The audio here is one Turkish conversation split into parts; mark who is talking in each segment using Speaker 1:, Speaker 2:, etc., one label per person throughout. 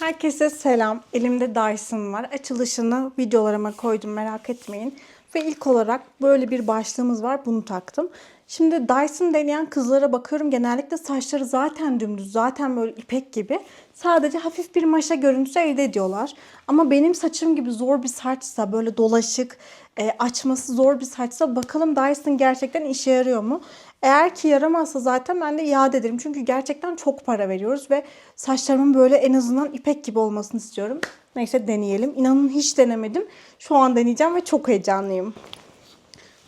Speaker 1: Herkese selam. Elimde Dyson var. Açılışını videolarıma koydum merak etmeyin. Ve ilk olarak böyle bir başlığımız var. Bunu taktım. Şimdi Dyson deneyen kızlara bakıyorum. Genellikle saçları zaten dümdüz, zaten böyle ipek gibi. Sadece hafif bir maşa görüntüsü elde ediyorlar. Ama benim saçım gibi zor bir saçsa, böyle dolaşık, e, açması zor bir saçsa bakalım Dyson gerçekten işe yarıyor mu? Eğer ki yaramazsa zaten ben de iade ederim. Çünkü gerçekten çok para veriyoruz ve saçlarımın böyle en azından ipek gibi olmasını istiyorum. Neyse deneyelim. İnanın hiç denemedim. Şu an deneyeceğim ve çok heyecanlıyım.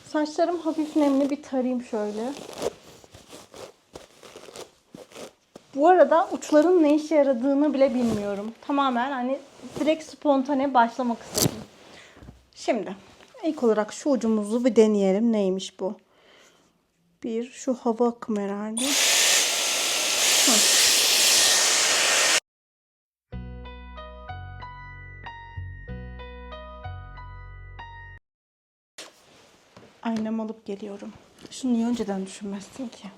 Speaker 1: Saçlarım hafif nemli bir tarayayım şöyle. Bu arada uçların ne işe yaradığını bile bilmiyorum. Tamamen hani direkt spontane başlamak istedim. Şimdi ilk olarak şu ucumuzu bir deneyelim. Neymiş bu? Bir şu hava akımı herhalde. Hı. Aynamı alıp geliyorum. Şunu niye önceden düşünmezsin ki?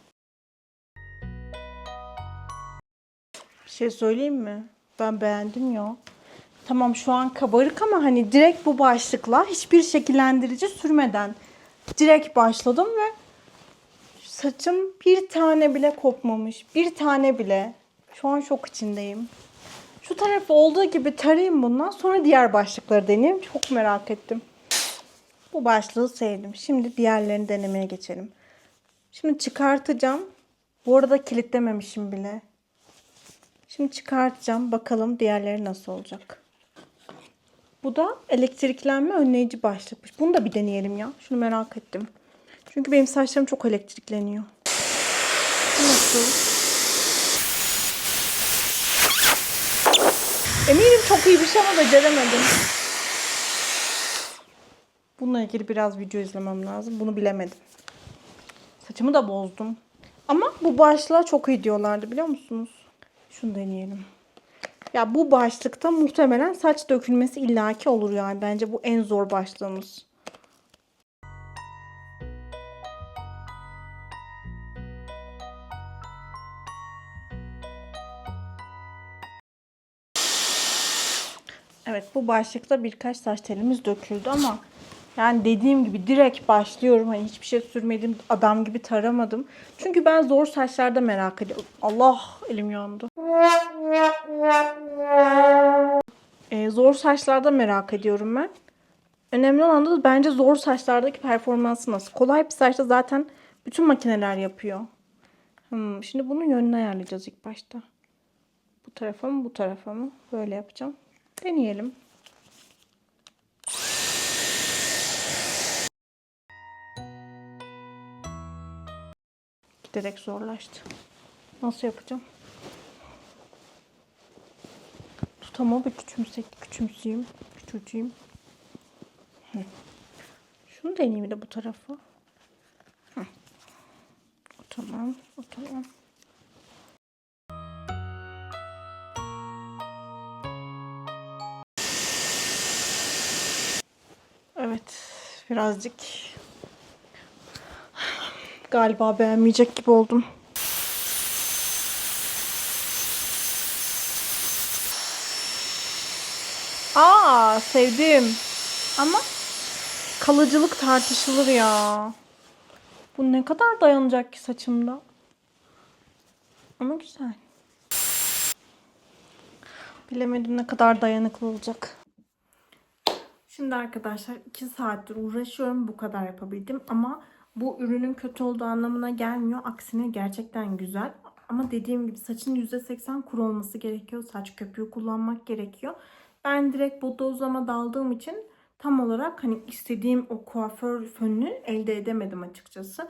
Speaker 1: Bir şey söyleyeyim mi? Ben beğendim ya. Tamam şu an kabarık ama hani direkt bu başlıkla hiçbir şekillendirici sürmeden direkt başladım ve saçım bir tane bile kopmamış. Bir tane bile. Şu an şok içindeyim. Şu tarafı olduğu gibi tarayayım bundan sonra diğer başlıkları deneyeyim. Çok merak ettim. Bu başlığı sevdim. Şimdi diğerlerini denemeye geçelim. Şimdi çıkartacağım. Bu arada kilitlememişim bile. Şimdi çıkartacağım. Bakalım diğerleri nasıl olacak. Bu da elektriklenme önleyici başlıkmış. Bunu da bir deneyelim ya. Şunu merak ettim. Çünkü benim saçlarım çok elektrikleniyor. Nasıl? Eminim çok iyi bir şey ama beceremedim. Bununla ilgili biraz video izlemem lazım. Bunu bilemedim. Saçımı da bozdum. Ama bu başlığa çok iyi diyorlardı biliyor musunuz? Şunu deneyelim. Ya bu başlıkta muhtemelen saç dökülmesi illaki olur yani. Bence bu en zor başlığımız. Evet bu başlıkta birkaç saç telimiz döküldü ama yani dediğim gibi direkt başlıyorum. Hani hiçbir şey sürmedim. Adam gibi taramadım. Çünkü ben zor saçlarda merak ediyorum. Allah elim yandı. Ee, zor saçlarda merak ediyorum ben. Önemli olan da bence zor saçlardaki performansı nasıl. Kolay bir saçta zaten bütün makineler yapıyor. Hmm, şimdi bunun yönünü ayarlayacağız ilk başta. Bu tarafa mı bu tarafa mı? Böyle yapacağım. Deneyelim. Giderek zorlaştı. Nasıl yapacağım? Tutamam bir küçümsek, küçümseyeyim, küçülteyim. Hı. Şunu deneyeyim de bu. O tamam, tamam. Birazcık galiba beğenmeyecek gibi oldum. Aa, sevdim. Ama kalıcılık tartışılır ya. Bu ne kadar dayanacak ki saçımda? Ama güzel. Bilemedim ne kadar dayanıklı olacak. Şimdi arkadaşlar 2 saattir uğraşıyorum. Bu kadar yapabildim. Ama bu ürünün kötü olduğu anlamına gelmiyor. Aksine gerçekten güzel. Ama dediğim gibi saçın %80 kuru olması gerekiyor. Saç köpüğü kullanmak gerekiyor. Ben direkt bodozlama daldığım için tam olarak hani istediğim o kuaför fönünü elde edemedim açıkçası.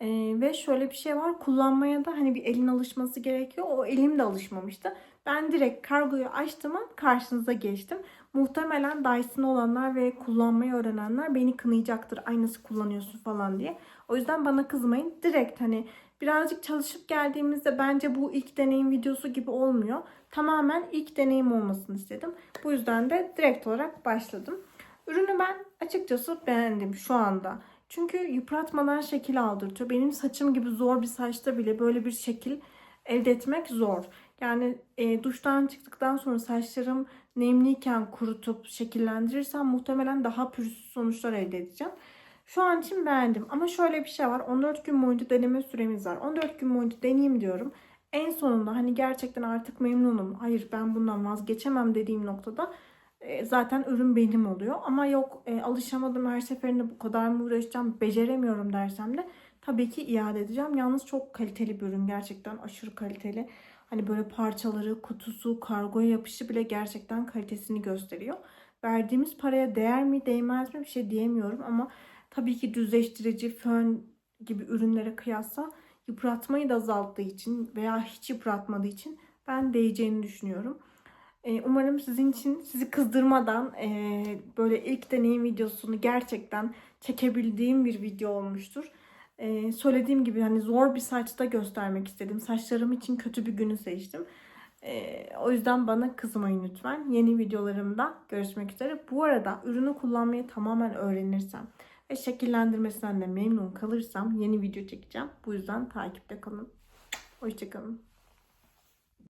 Speaker 1: Ee, ve şöyle bir şey var. Kullanmaya da hani bir elin alışması gerekiyor. O elim de alışmamıştı. Ben direkt kargoyu açtım karşınıza geçtim. Muhtemelen Dyson olanlar ve kullanmayı öğrenenler beni kınayacaktır. Ay nasıl kullanıyorsun falan diye. O yüzden bana kızmayın. Direkt hani birazcık çalışıp geldiğimizde bence bu ilk deneyim videosu gibi olmuyor. Tamamen ilk deneyim olmasını istedim. Bu yüzden de direkt olarak başladım. Ürünü ben açıkçası beğendim şu anda. Çünkü yıpratmadan şekil aldırtıyor. Benim saçım gibi zor bir saçta bile böyle bir şekil elde etmek zor. Yani e, duştan çıktıktan sonra saçlarım nemliyken kurutup şekillendirirsem muhtemelen daha pürüzsüz sonuçlar elde edeceğim. Şu an için beğendim ama şöyle bir şey var. 14 gün boyunca deneme süremiz var. 14 gün boyunca deneyeyim diyorum. En sonunda hani gerçekten artık memnunum. Hayır ben bundan vazgeçemem dediğim noktada e, zaten ürün benim oluyor. Ama yok e, alışamadım her seferinde bu kadar mı uğraşacağım beceremiyorum dersem de tabii ki iade edeceğim. Yalnız çok kaliteli bir ürün gerçekten aşırı kaliteli. Hani böyle parçaları, kutusu, kargoya yapışı bile gerçekten kalitesini gösteriyor. Verdiğimiz paraya değer mi değmez mi bir şey diyemiyorum ama tabii ki düzleştirici, fön gibi ürünlere kıyasla yıpratmayı da azalttığı için veya hiç yıpratmadığı için ben değeceğini düşünüyorum. Ee, Umarım sizin için sizi kızdırmadan e, böyle ilk deneyim videosunu gerçekten çekebildiğim bir video olmuştur. Ee, söylediğim gibi hani zor bir saçta göstermek istedim. Saçlarım için kötü bir günü seçtim. Ee, o yüzden bana kızmayın lütfen. Yeni videolarımda görüşmek üzere. Bu arada ürünü kullanmayı tamamen öğrenirsem ve şekillendirmesinden de memnun kalırsam yeni video çekeceğim. Bu yüzden takipte kalın. Hoşçakalın.